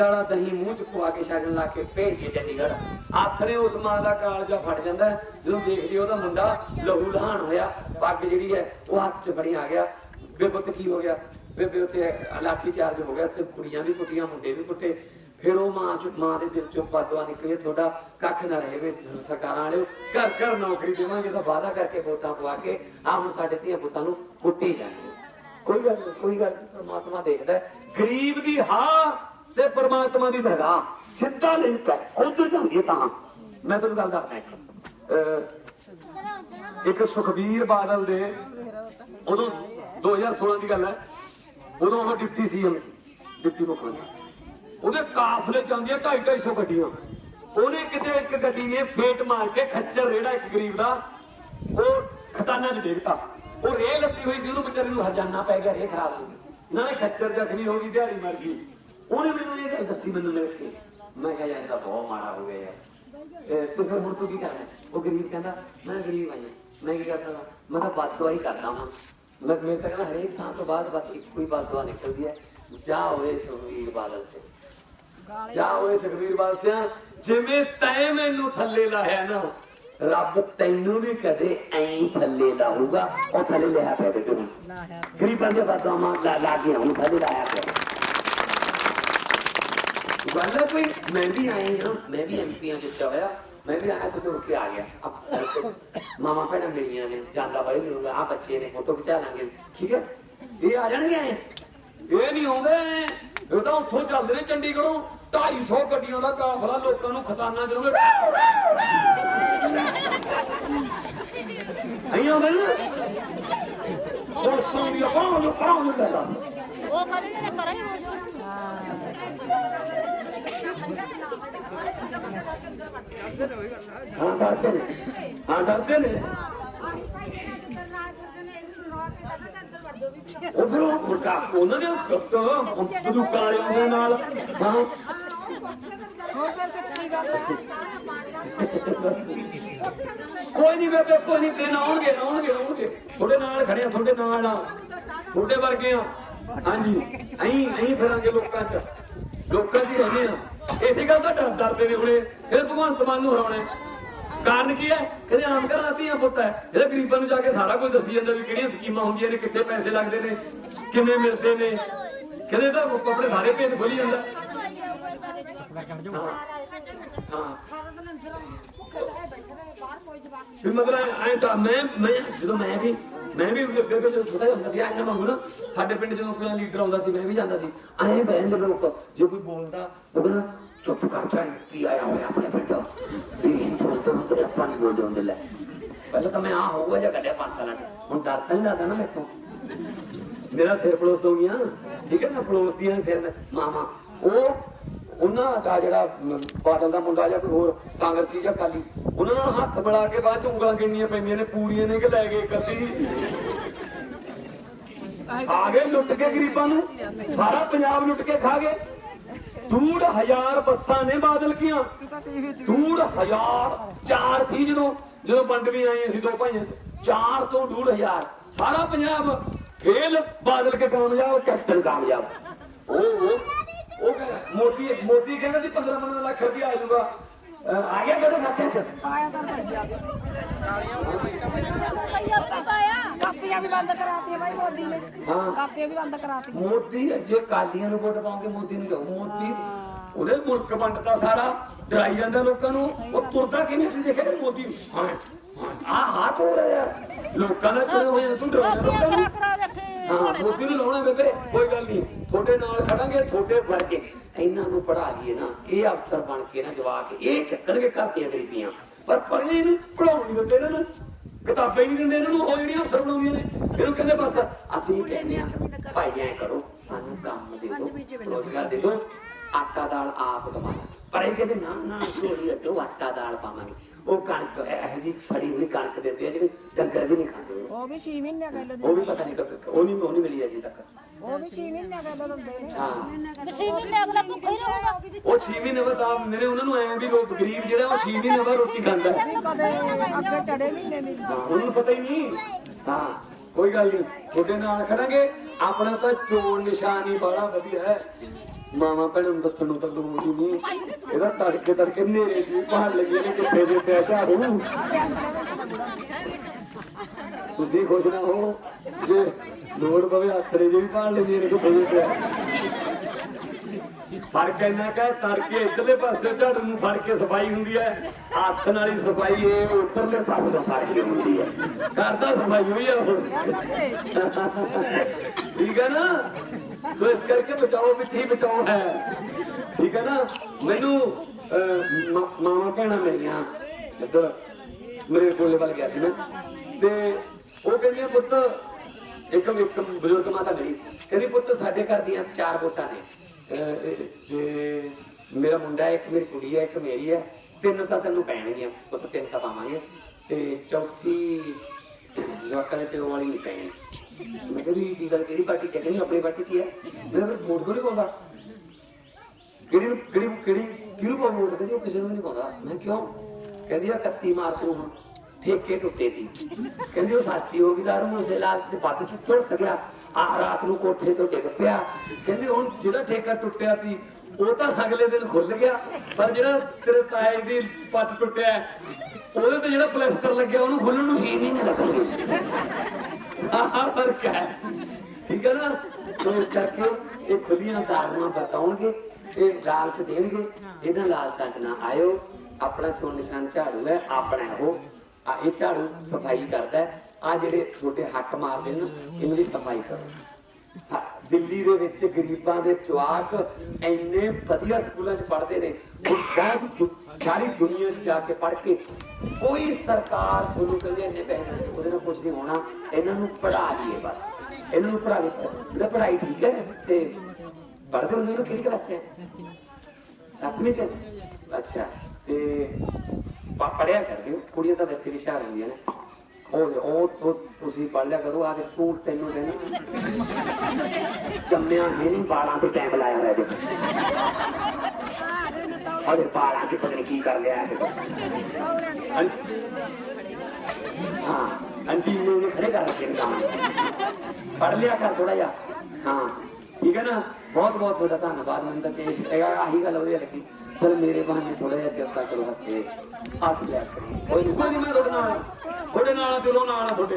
ਖੰਡ ਵਾਲਾ ਦਹੀਂ ਮੂੰਹ ਚ ਖਵਾ ਕੇ ਸ਼ਗਨ ਲਾ ਕੇ ਭੇਜ ਕੇ ਚੰਡੀਗੜ੍ਹ। ਆਥਣੇ ਉਸ ਮਾਂ ਦਾ ਕਾਲਜਾ ਫਟ ਜਾਂਦਾ ਜਦੋਂ ਦੇਖਦੀ ਉਹਦਾ ਮੁੰਡਾ ਲਹੂ ਲਹਾਨ ਹੋਇਆ, ਪੱਗ ਜਿਹੜੀ ਹੈ ਉਹ ਹੱਥ 'ਚ ਬਣੀ ਆ ਗਿਆ। ਬੇਬਤ ਕੀ ਹੋ ਗਿਆ? ਬੇਬੇ ਉੱਤੇ ਲਾਠੀ ਚਾਰਜ ਹੋ ਗਿਆ ਤੇ ਕੁੜੀਆਂ ਵੀ ਕੁੱਟੀਆਂ, ਮੁੰਡੇ ਵੀ ਕੁੱਟੇ। ਫਿਰ ਉਹ ਮਾਂ ਚ ਮਾਂ ਦੇ ਦਿਲ ਚੋਂ ਬਦਵਾ ਨਿਕਲੀ, ਤੁਹਾਡਾ ਕੱਖ ਨਾ ਰਹੇ ਵੇ ਸਰਕਾਰਾਂ ਵਾਲਿਓ। ਘਰ ਘਰ ਨੌਕਰੀ ਦੇਵਾਂਗੇ ਤਾਂ ਵਾਅਦਾ ਕਰਕੇ ਵੋਟਾਂ ਪਵਾ ਕੇ ਆ ਹੁਣ ਸਾਡੇ ਧੀਆਂ ਪੁੱਤਾਂ ਨੂੰ ਕੁੱਟੀ ਜਾਂਦੇ ਕੋਈ ਗੱਲ ਨਹੀਂ ਕੋਈ ਗੱਲ ਨਹੀਂ ਪ੍ਰਮਾਤਮਾ ਦੇਖਦਾ ਗਰੀਬ ਦੀ ਹਾਂ ਤੇ ਪ੍ਰਮਾਤਮਾ ਦੀ ਦਰਗਾਹ ਸਿੱਧਾ ਲਿੰਕ ਹੈ ਉਧਰ ਜਾਂਦੀ ਤਾਂ। ਮੈਂ ਤੁਹਾਨੂੰ ਗੱਲ ਦੱਸਦਾ ਇੱਕ। ਇੱਕ ਸੁਖਬੀਰ ਬਾਦਲ ਦੇ ਉਦੋਂ 2016 ਦੀ ਗੱਲ ਹੈ, ਉਦੋਂ ਉਹ ਡਿਪਟੀ ਸੀਐਮ ਸੀ, ਡਿਪਟੀ ਮੁੱਖ ਮੰਤਰੀ। ਉਹਦੇ ਕਾਫਲੇ ਚ ਆਉਂਦੀਆਂ 250 ਗੱਡੀਆਂ। ਉਹਨੇ ਕਿਤੇ ਇੱਕ ਗੱਡੀ ਨੇ ਫੇਟ ਮਾਰ ਕੇ ਖੱਚਰ ਰੇੜਾ ਇੱਕ ਗਰੀਬ ਦਾ, ਉਹ ਖਤਾਨਾ 'ਚ ਡੇਗਤਾ। ਉਹ ਰੇ ਲੱਦੀ ਹੋਈ ਸੀ, ਉਹਨੂੰ ਵਿਚਾਰੇ ਨੂੰ ਹਰਜਾਨਾ ਪੈ ਗਿਆ ਰੇ ਖਰਾਬ ਹੋ ਗਈ। ਨਾਲੇ ਖੱਚਰ ਜ਼ਖਮੀ ਹੋ ਗਈ, ਦਿਹਾੜੀ ਮਰ ਗਈ। ਉਹਨੇ ਮੈਨੂੰ ਇਹ ਗੱਲ ਦੱਸੀ ਮੈਨੂੰ ਮਿਲ ਕੇ। ਮੈਂ ਕਿਹਾ ਯਾਰ ਇਹ ਤਾਂ ਬਹੁਤ ਮਾੜਾ ਹੋ ਗਿਆ ਯਾਰ। ਤੂੰ ਫਿਰ ਹੁਣ ਤੂੰ ਕੀ ਕਰਨਾ? ਉਹ ਗਰੀਬ ਕਹਿੰਦਾ ਮੈਂ ਗਰੀਬ ਆਈ ਮੈਂ ਕੀ ਕਰ ਸਕਦਾ? ਮੈਂ ਤਾਂ ਬਦਦੁਆ ਹੀ ਕਰਦਾ ਹਾਂ ਮੈਂ ਮੇਰੇ ਤਾਂ ਕਹਿੰਦਾ ਹਰੇਕ ਸਾਲ ਤੋਂ ਬਾਅਦ ਬਸ ਇੱਕੋ ਹੀ ਬਦਦੁਆ ਨਿਕਲਦੀ ਹੈ। ਜਾ ਹੋਏ ਸੁਖਵੀਰ ਬਾਦਲ ਸੇ। ਜਾ ਓਏ ਸੁਖਵੀਰ ਬਾਦਸ਼ਾਹ ਜਿਵੇਂ ਤੈਂ ਮੈਨੂੰ ਥੱਲੇ ਲਾਇਆ ਨਾ ਰੱਬ ਤੈਨੂੰ ਵੀ ਕਦੇ ਐਂ ਥੱਲੇ ਲਾਊਗਾ। ਉਹ ਥੱਲੇ ਲਿਆ ਪਿਆ ਤੇ ਤੈਨੂੰ ਗਰੀਬਾਂ ਦੇ ਬਾਤਾਂ ਲਾ ਲਾ ਕੇ ਉਹਨੂੰ ਥੱਲੇ ਲਾਇਆ ਪਿਆ। ਗੱਲ ਹੈ ਕੋਈ, ਮੈਂ ਵੀ ਆਈ ਹਾਂ ਮੈਂ ਵੀ ਐਮਪੀਆਂ ਜਿੱਤਿਆ ਹੋਇਆ, ਮੈਂ ਵੀ ਆਇਆ ਤੇ ਰੁਕ ਕੇ ਆ ਗਿਆ। ਮਾਮਾ ਭੈਣਾਂ ਮਿਲੀਆਂ ਨੇ, ਜਾਂਦਾ ਹੋਏ ਮਿਲੂਗਾ ਆ ਬੱਚੇ ਨੇ, ਫੋਟੋ ਖਿਚਾ ਲਾਂਗੇ। ਠੀਕ ਹੈ? ਇਹ ਆ ਜਾਣਗੇ ਐਂ। ਇਹ ਨਹੀਂ ਆਉਂਦੇ ਇਹ ਤਾਂ ਉੱਥੋਂ ਚੱਲਦੇ ਨੇ ਚੰਡੀਗੜ੍ਹੋਂ। 250 ਗੱਡੀਆਂ ਦਾ ਕਾਫਲਾ ਲੋਕਾਂ ਨੂੰ ਖਤਾਨਾ ਜਦੋਂ ਆਈ ਆਉਂਦੇ ਨੇ? ਉਹ ਸੌਂਦੀ ਪਾਉਂ ਪਾਉਂ ਨੂੰ ਉਹ ਕਹਿੰਦੇ ਨੇ, ਪਰਾਂ ਹੀ ਹੋ ਜਾਓ। ਹਾਂ ਡਰਦੇ ਨੇ? ਹਾਂ, ਡਰਦੇ ਨੇ। ਉਧਰੋਂ ਮੁਰਕਾ ਉਹਨਾਂ ਦੇ ਕੱਟ ਬਦੂਕਾਂ ਦੇ ਨਾਲ। ਹਾਂ। ਕੋਈ ਨਹੀਂ ਬੇਬੇ, ਕੋਈ ਨਹੀਂ ਦਿਨ ਆਉਣਗੇ ਆਉਣਗੇ ਆਉਣਗੇ। ਤੁਹਾਡੇ ਨਾਲ ਖੜੇ ਆ, ਤੁਹਾਡੇ ਨਾਲ ਆ। ਤੁਹਾਡੇ ਵਰਗੇ ਆ। ਹਾਂਜੀ ਅਹੀਂ ਅਹੀਂ ਫਿਰਾਂਗੇ ਲੋਕਾਂ 'ਚ। ਲੋਕਾਂ 'ਚ ਹੀ ਰਹਿੰਦੇ ਆ। ਇਸੇ ਗੱਲ ਤੋਂ ਡਰ ਡਰਦੇ ਨੇ ਹੁਣੇ। ਇਹ ਭਗਵੰਤ ਮਾਨ ਨੂੰ ਹਰਾਉਣਾ ਕਾਰਨ ਕੀ ਹੈ? ਕਹਿੰਦੇ ਆਮ ਘਰਾਂ ਧੀਆਂ ਪੁੱਤ ਹੈ। ਇਹਦਾ ਗਰੀਬਾਂ ਨੂੰ ਜਾ ਕੇ ਸਾਰਾ ਕੁਝ ਦੱਸੀ ਜਾਂਦਾ ਵੀ ਕਿਹੜੀਆਂ ਸਕੀਮਾਂ ਹੁੰਦੀਆਂ ਨੇ, ਕਿੱਥੇ ਪੈਸੇ ਲੱਗਦੇ ਨੇ, ਕਿਵੇਂ ਮਿਲਦੇ ਨੇ। ਕਹਿੰਦੇ ਇਹ ਤਾਂ ਆਪਣੇ ਸਾਰੇ ਭੇਦ ਖੋਲੀ ਜਾਂਦਾ। ਹਾਂ। ਮਤਲਬ ਐ ਤਾਂ ਮੈਂ ਮੈਂ ਜਦੋਂ ਮੈਂ ਵੀ ਮੈਂ ਵੀ ਬੇਬੇ ਜਦੋਂ ਛੋਟਾ ਜਿਹਾ ਹੁੰਦਾ ਸੀ, ਐਂ ਮੰਗੂ ਨਾ, ਸਾਡੇ ਪਿੰਡ ਜਦੋਂ ਕੋਈ ਲੀਡਰ ਆਉਂਦਾ ਸੀ, ਮੈਂ ਵੀ ਜਾਂਦਾ ਸੀ ਐਂ ਬਹਿੰਦੇ ਲੋਕ, ਜੇ ਕੋਈ ਬੋਲਦਾ ਉਹ ਕਹਿੰਦਾ, ਚੁੱਪ ਕਰ ਜਾ ਕੀ ਆਇਆ ਹੋਇਆ ਆਪਣੇ ਪਿੰਡ, ਵੀ ਬੋਲਦੇ ਹੁੰਦੇ ਨੇ ਆਪਾਂ ਬੋਲਦੇ ਹੁੰਦੇ, ਲੈ। ਪਹਿਲਾਂ ਤਾਂ ਮੈਂ ਆ ਹੋਊਗਾ ਜਾਂ ਕੱਢਿਆ ਪੰਜ ਸਾਲਾਂ ਚ। ਹੁਣ ਡਰ ਤਾਂ ਨਹੀਂ ਲੱਗਦਾ ਨਾ ਮੈਥੋਂ। ਮੇਰਾ ਸਿਰ ਪਲੋਸ ਤੋਂ ਗਿਆ ਠੀਕ ਹੈ ਨਾ ਪਲੋਸ ਦੀਆਂ ਸਿਰ। ਮਾਮਾ ਉਹ ਉਹਨਾਂ ਦਾ ਜਿਹੜਾ ਬਾਦਲ ਦਾ ਮੁੰਡਾ ਜਾਂ ਕੋਈ ਹੋਰ ਕਾਂਗਰਸੀ ਜਾਂ ਕਾਲੀ ਉਹਨਾਂ ਨਾਲ ਹੱਥ ਮਿਲਾ ਕੇ ਬਾਅਦ ਚ ਉਂਗਲਾਂ ਗਿਣਨੀਆਂ ਪੈਂਦੀਆਂ ਨੇ, ਪੂਰੀਆਂ ਨੇ ਕਿ ਲੈ ਗਏ ਕੱਤੀ ਆ ਗਏ ਲੁੱਟ ਕੇ ਗਰੀਬਾਂ ਨੂੰ, ਸਾਰਾ ਪੰਜਾਬ ਲੁੱਟ ਕੇ ਖਾ ਗਏ। ਡੂਢ ਹਜ਼ਾਰ ਬੱਸਾਂ ਨੇ ਬਾਦਲ ਕੀਆਂ। ਡੂਢ ਹਜ਼ਾਰ, ਚਾਰ ਸੀ ਜਦੋਂ ਜਦੋਂ ਵੰਡ ਆਏ ਸੀ ਦੋ ਭਾਈਆਂ ਚ। ਚਾਰ ਤੋਂ ਡੂਢ ਹਜ਼ਾਰ। ਸਾਰਾ ਪੰਜਾਬ ਫੇਲ ਬਾਦਲ ਕੇ ਕਾਮਯਾਬ, ਕੈਪਟਨ ਕਾਮਯਾਬ। ਉਹ ਉਹ ਉਹ ਕਹਿੰਦਾ, ਮੋਦੀ ਮੋਦੀ ਕਹਿੰਦਾ ਸੀ 15 15 ਲੱਖ ਰੁਪਇਆ ਆ ਜਾਊਗਾ। ਆ ਗਿਆ ਤੁਹਾਡੇ ਖਾਤੇ 'ਚ? ਕਾਪੀਆਂ ਵੀ ਬੰਦ ਕਰਾਤੀਆਂ ਬਾਈ ਮੋਦੀ ਨੇ ਹਾਂ। ਕਾਪੀਆਂ ਵੀ ਬੰਦ ਕਰਾਤੀਆਂ ਮੋਦੀ ਜੇ ਕਾਲੀਆਂ ਨੂੰ ਵੋਟ ਪਾਉਂਗੇ ਮੋਦੀ ਨੂੰ ਜਾਓ ਮੋਦੀ ਉਹਨੇ ਮੁਲਕ ਵੰਡਤਾ ਸਾਰਾ ਡਰਾਈ ਜਾਂਦਾ ਲੋਕਾਂ ਨੂੰ। ਉਹ ਤੁਰਦਾ ਕਿਵੇਂ? ਤੁਸੀਂ ਦੇਖਿਆ ਕਿ ਮੋਦੀ ਹਾਂ ਆ ਹੱਥ ਹੋ ਰਿਹਾ ਲੋਕਾਂ ਦਾ ਚੁਣੇ ਹੋਏ ਤੂੰ ਡਰਾਉਂਦਾ ਲੋਕਾਂ ਨੂੰ। ਕਰਾ ਰੱਖੇ ਹਾਂ ਮੋਦੀ ਨੂੰ ਲਾਉਣਾ ਬੇਬੇ? ਕੋਈ ਗੱਲ ਨਹੀਂ। ਤੁਹਾਡੇ ਨਾਲ ਖੜਾਂਗੇ ਤੁਹਾਡੇ ਫੜ ਕੇ ਇਹਨਾਂ ਨੂੰ ਪੜਾ ਲਈਏ ਨਾ। ਇਹ ਅਫਸਰ ਬਣ ਕੇ ਨਾ ਜਵਾਕ ਇਹ ਚੱਕਣਗੇ ਘਰ ਦੀਆਂ ਗਰੀਬੀਆਂ। ਪਰ ਪੜ੍ਹੇ ਇਹਨੂੰ ਪੜਾਉਣ ਨਹੀਂ ਦਿੰਦੇ ਇਹਨਾਂ ਨੂੰ। ਕਿਤਾਬਾਂ ਹੀ ਨਹੀਂ ਦਿੰਦੇ ਇਹਨਾਂ ਨੂੰ ਉਹ ਜਿਹੜੀਆਂ ਅਫਸਰ ਬਣਾਉਂਦੀਆਂ ਨੇ। ਇਹਨੂੰ ਕਹਿੰਦੇ ਬਸ ਅਸੀਂ ਕਹਿੰਦੇ ਆ ਭਾਈ ਐਂ ਕਰੋ ਸਾਨੂੰ ਕੰਮ ਦੇ ਦਿਓ ਰੋਜ਼ਗਾਰ ਦੇ ਦਿਓ ਆਟਾ ਦਾਲ ਆਪ ਕਮਾਣਾ ਪਰ ਇਹ ਕਹਿੰਦੇ ਨਾ ਨਾ ਝੋਲੀ ਅੱਡੋ ਆਟਾ ਦਾਲ ਪਾਵਾਂਗੇ। ਉਹ ਕਣਕ ਇਹੋ ਜਿਹੀ ਸੜੀ ਹੋਈ ਕਣਕ ਦਿੰਦੇ ਆ ਜਿਹੜੀ ਡੰਗਰ ਵੀ ਨਹੀਂ ਖਾਂਦੇ ਉਹ। ਵੀ 6 ਮਹੀਨੇ ਗੱਲ ਉਹ ਵੀ ਪਤਾ ਨਹੀਂ ਕਦ ਉਹ ਨਹੀਂ ਉਹ ਨਹੀਂ ਮਿਲੀ ਅਜੇ ਤੱਕ। ਉਹ ਵੀ 6 ਮਹੀਨੇ ਗੱਲ ਦਿੰਦੇ ਨੇ ਹਾਂ। ਕਿਸੇ ਵੀ ਨੇ ਅਗਲਾ ਭੁੱਖਾ ਹੀ ਰਹੂਗਾ। ਉਹ 6 ਮਹੀਨੇ ਬਾਅਦ ਤਾਂ ਮੇਰੇ ਉਹਨਾਂ ਨੂੰ ਐਂ ਵੀ ਲੋਕ ਗਰੀਬ ਜਿਹੜਾ ਉਹ 6 ਮਹੀਨੇ ਬਾਅਦ ਰੋਟੀ ਖਾਂਦਾ। ਅੱਗੇ ਚੜੇ ਮਹੀਨੇ ਨਹੀਂ। ਉਹਨਾਂ ਪਤਾ ਹੀ ਨਹੀਂ। ਹਾਂ ਕੋਈ ਗੱਲ ਨਹੀਂ ਤੁਹਾਡੇ ਨਾਲ ਖੜਾਂਗੇ। ਆਪਣਾ ਤਾਂ ਚੋਣ ਨਿਸ਼ਾਨ ਹੀ ਬੜਾ ਵਧੀਆ ਹੈ। ਮਾਮਾ ਭੈਣਾਂ ਨੂੰ ਦੱਸਣ ਨੂੰ ਤਾਂ ਲੋੜ ਹੀ ਨਹੀਂ ਇਹਦਾ ਤੜਕੇ ਤੜਕੇ ਨੇਰੇ ਦੀ ਪਹਾੜ ਲੱਗੀ ਨੇ ਕਿੱਥੇ ਦੇ ਪਿਆ ਝਾੜੂ ਤੁਸੀਂ ਖੁਸ਼ ਨਾ ਹੋ, ਜੇ ਲੋੜ ਪਵੇ ਹੱਥਰੇ ਜੇ ਵੀ ਪਹਾੜ ਲੱਗੀ ਨੇ ਕਿੱਥੇ ਦੇ ਪਿਆ ਫ਼ਰਕ ਇੰਨਾ ਕਾ ਤੜਕੇ ਇਧਰਲੇ ਪਾਸੇ ਝਾੜੂ ਨੂੰ ਫੜ ਕੇ ਸਫ਼ਾਈ ਹੁੰਦੀ ਹੈ। ਹੱਥ ਨਾਲ ਹੀ ਸਫ਼ਾਈ ਇਹ ਉਧਰਲੇ ਪਾਸੇ ਫੜ ਕੇ ਹੁੰਦੀ ਹੈ। ਕਰਦਾ ਸਫ਼ਾਈ ਹੋਈ ਹੈ ਠੀਕ ਹੈ ਨਾ? ਸੋ ਇਸ ਕਰਕੇ ਬਚਾਓ ਵਿੱਚ ਹੀ ਬਚਾਓ ਹੈ। ਠੀਕ ਹੈ ਨਾ? ਮੈਨੂੰ ਅਹ, ਮਾ- ਮਾਵਾਂ ਭੈਣਾਂ ਮੇਰੀਆਂ ਇੱਧਰ ਮੇਰੇ ਕੋਲੇ ਵੱਲ ਗਿਆ ਸੀ ਮੈਂ। ਤੇ ਉਹ ਕਹਿੰਦੀਆਂ ਪੁੱਤ ਇੱਕ ਇੱਕ ਬਜ਼ੁਰਗ ਮਾਤਾ ਮੇਰੀ ਕਹਿੰਦੀ ਪੁੱਤ ਸਾਡੇ ਘਰ ਦੀਆਂ ਚਾਰ ਵੋਟਾਂ ਨੇ। ਤੇ ਮੇਰਾ ਮੁੰਡਾ ਇੱਕ ਮੇਰੀ ਕੁੜੀ ਹੈ, ਇੱਕ ਮੇਰੀ ਹੈ, ਤਿੰਨ ਤਾਂ ਤੈਨੂੰ ਪੈਣਗੀਆਂ, ਪੁੱਤ ਤਿੰਨ ਤਾਂ ਪਾਵਾਂਗੇ, ਤੇ ਚੌਥੀ ਜਵਾਕਾਂ ਦੇ ਪਿਓ ਵਾਲੀ ਨਹੀਂ ਪੈਣੀ। ਮੈਂ ਕਿਹਾ ਵੀ ਕੀ ਗੱਲ ਕਿਹੜੀ ਪਾਰਟੀ ਚ ਕਹਿੰਦੀ ਆਪਣੀ ਪਾਰਟੀ ਚ ਹੀ ਹੈ। ਮੈਂ ਫਿਰ ਵੋਟ ਕਿਉਂ ਨਹੀਂ ਪਾਉਂਦਾ? ਕਿਹੜੀ ਕਿਹੜੀ ਕਿਹੜੀ, ਕਿਹਨੂੰ ਪਾਉਂ ਵੋਟ ਕਹਿੰਦੀ ਉਹ ਕਿਸੇ ਨੂੰ ਨਹੀਂ ਪਾਉਂਦਾ। ਮੈਂ ਕਿਉਂ? ਕਹਿੰਦੀ ਆ 31 ਮਾਰਚ ਨੂੰ ਹੁਣ ਠੇਕੇ ਟੁੱਟੇ ਦੀ। ਕਹਿੰਦੀ ਉਹ ਸਸਤੀ ਹੋ ਗਈ ਦਾਰੂ, ਉਸੇ ਲਾਲਚ ਚ ਪੱਤ ਚ ਸਕਿਆ। ਆ ਰਾਤ ਨੂੰ ਕੋਠੇ ਤੋਂ ਡਿੱਗ ਪਿਆ। ਕਹਿੰਦੇ, ਹੁਣ ਜਿਹੜਾ ਠੇਕਾ ਟੁੱਟਿਆ ਸੀ, ਉਹ ਤਾਂ ਅਗਲੇ ਦਿਨ ਖੁੱਲ ਗਿਆ। ਪਰ ਜਿਹੜਾ ਤੇਰੇ ਤਾਏ ਦੀ ਪੱਟ ਟੁੱਟਿਆ, ਉਹਦੇ ਤੇ ਜਿਹੜਾ ਪਲਾਸਟਰ ਲੱਗਿਆ, ਉਹਨੂੰ ਖੁੱਲਣ ਨੂੰ 6 ਮਹੀਨੇ ਲੱਗਣਗੇ ਆਹ ਫ਼ਰਕ ਹੈ। ਠੀਕ ਹੈ ਨਾ? ਸੋ ਇਸ ਕਰਕੇ ਇਹ ਖੁੱਲੀਆਂ ਦਾਰੂਆਂ ਬਤਾਉਣਗੇ, ਇਹ ਲਾਲਚ ਦੇਣਗੇ। ਇਹਨਾਂ ਲਾਲਚਾਂ ਚ ਨਾ ਆਇਓ। ਆਪਣਾ ਚੋਣ ਨਿਸ਼ਾਨ ਝਾੜੂ ਹੈ, ਆਪਣਾ ਉਹ। ਆ, ਇਹ ਝਾੜੂ ਸਫ਼ਾਈ ਕਰਦਾ ਆ ਜਿਹੜੇ ਤੁਹਾਡੇ ਹੱਕ ਮਾਰਦੇ ਨੇ ਨਾ, ਇਹਨਾਂ ਦੀ ਸਫ਼ਾਈ ਕਰੋ। ਦਿੱਲੀ ਦੇ ਵਿੱਚ ਗਰੀਬਾਂ ਦੇ ਜਵਾਕ ਇੰਨੇ ਵਧੀਆ ਸਕੂਲਾਂ 'ਚ ਪੜ੍ਹਦੇ ਨੇ ਉਹ ਬਹੁਤ ਸਾਰੀ ਦੁਨੀਆ 'ਚ ਜਾ ਕੇ ਪੜ੍ਹ ਕੇ ਕੋਈ ਸਰਕਾਰ ਤੁਹਾਨੂੰ ਕਹਿੰਦੇ ਇੰਨੇ ਪੈਸੇ ਦੇ ਉਹਦੇ ਨਾਲ ਕੁਝ ਨਹੀਂ ਹੋਣਾ ਇਹਨਾਂ ਨੂੰ ਪੜ੍ਹਾ ਲਈਏ ਬਸ। ਇਹਨਾਂ ਨੂੰ ਪੜ੍ਹਾ ਦੇ ਜਿਹੜਾ ਪੜ੍ਹਾਈ ਠੀਕ ਹੈ ਤੇ ਪੜ੍ਹਦੇ ਹੁੰਦੇ ਨੇ ਕਿਹੜੀ ਕਲਾਸ 'ਚ ਹੈ? ਸੱਤਵੀਂ 'ਚ ਅੱਛਾ ਤੇ ਪੜ੍ਹਿਆ ਕਰਦੇ ਹੋ ਕੁੜੀਆਂ ਤਾਂ ਵੈਸੇ ਵੀ ਹੁਸ਼ਿਆਰ ਹੁੰਦੀਆਂ ਨੇ। ਉਹ ਉਹ ਤੁਸੀਂ ਪੜ੍ਹ ਲਿਆ ਕਰੋ, ਆ ਕੇ ਤੂੰ ਤੈਨੂੰ ਦੇਣਾ ਜੰਮਿਆ ਹੈ ਨਹੀਂ ਬਾਲਾਂ ਤੇ ਟਾਈਮ ਲਾਇਆ ਹੋਇਆ ਦੇਖ। ਅਰੇ ਬਾਲਾਂ ਤੇ ਪਤਾ ਨੀ ਕੀ ਕਰ ਲਿਆ ਹੈ। ਹਾਂ ਅੰਟੀ ਨੇ ਖੜੇ ਕਰ ਰੱਖੇ ਨੇ ਪੜ੍ਹ ਲਿਆ ਕਰ ਥੋੜਾ ਜਿਹਾ। ਹਾਂ। ਠੀਕ ਹੈ ਨਾ? ਬਹੁਤ ਬਹੁਤ ਤੁਹਾਡਾ ਧੰਨਵਾਦ। ਮੈਨੂੰ ਤਾਂ ਚੇਸ ਹੈਗਾ ਆਹੀ ਗੱਲ ਵਧੀਆ ਲੱਗੀ। ਚਲ ਮੇਰੇ ਬਹਾਨੇ ਥੋੜਾ ਜਿਹਾ ਚੇਤਾ ਕਰੋ ਹੱਸੇ ਹੱਸ ਲਿਆ ਕਰੋ। ਕੋਈ ਨਹੀਂ ਮੈਂ ਤੁਹਾਡੇ ਨਾਲ ਤੁਹਾਡੇ ਨਾਲ ਆ, ਦਿਲੋਂ ਨਾਲ ਤੁਹਾਡੇ।